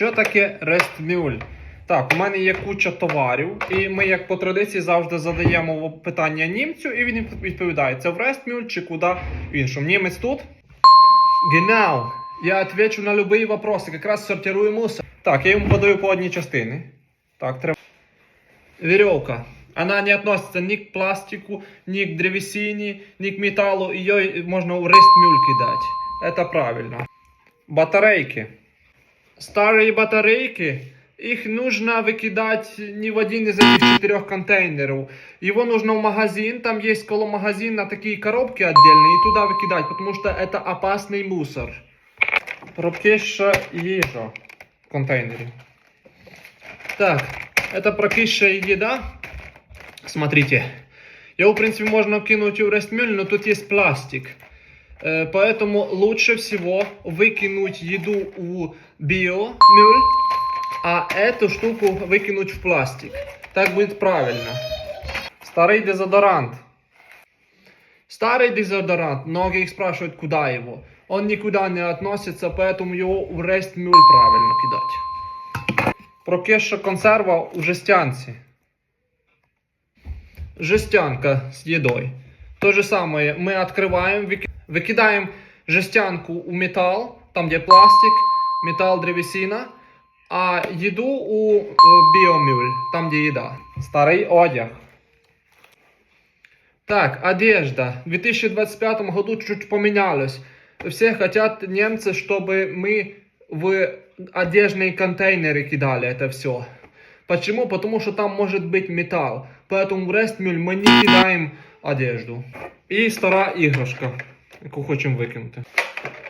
Що таке рестмюль? Так, у мене є куча товарів, і ми, як по традиції, завжди задаємо питання німцю, і він відповідає, це в рестмюль чи куди в іншому. Німець тут? Genau. Я отвечу на любые вопросы, как раз сортирую мусор. Так, я йому подаю по одній частині. Так, треба. Веревка. Она не относится ни к пластику, ни к древесине, ни к металлу. Ее можно в рестмюль кидать. Это правильно. Батарейки. Старые батарейки, их нужно выкидать не в один из этих четырех контейнеров. Его нужно в магазин, там есть коло магазина такие коробки отдельные, и туда выкидать, потому что это опасный мусор. Прокисша їжа в контейнере. Так, это прокисшая еда. Смотрите. Его, в принципе, можно кинуть в рестмюль, но тут есть пластик. Э, Поэтому лучше всего выкинуть еду в биомюль, а эту штуку выкинуть в пластик. Так будет правильно. Старый дезодорант. Старый дезодорант, многие спрашивают, куда его. Он никуда не относится, поэтому его в рестмюль правильно кидать. Прокисша консерва у жестянці. Жестянка с едой. То же самое, мы открываем, выки- выкидаем жестянку у металл, там где пластик, металл, древесина, а еду у биомюль, там где еда. Старый одяг. Так, одежда. В 2025 году чуть поменялось. Все хотят немцы, чтобы мы в одежные контейнеры кидали это все. Почему? Потому что там может быть металл. Поэтому в Рестмюль мы не кидаем одежду. І стара іграшка, яку хочемо викинути.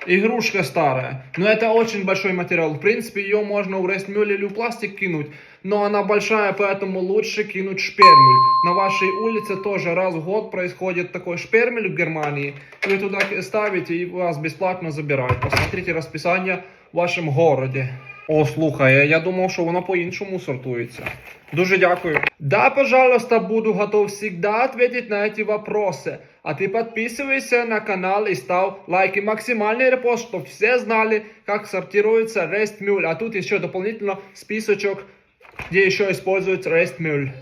Игрушка старая. Но это очень большой материал. В принципе, ее можно в рестмюль или пластик кинуть. Но она большая, поэтому лучше кинуть шпермель. На вашей улице тоже раз в год происходит такой шпермель в Германии. Вы туда ставите и вас бесплатно забирают. Посмотрите расписание в вашем городе. О, слухай, я думав, що воно по-іншому сортується. Дуже дякую. Да, пожалуйста, буду готов всегда ответить на эти вопросы. А ты подписывайся на канал и ставь лайки. Максимальный репост, чтобы все знали, как сортируется REST А тут еще дополнительно списочек, где еще используется REST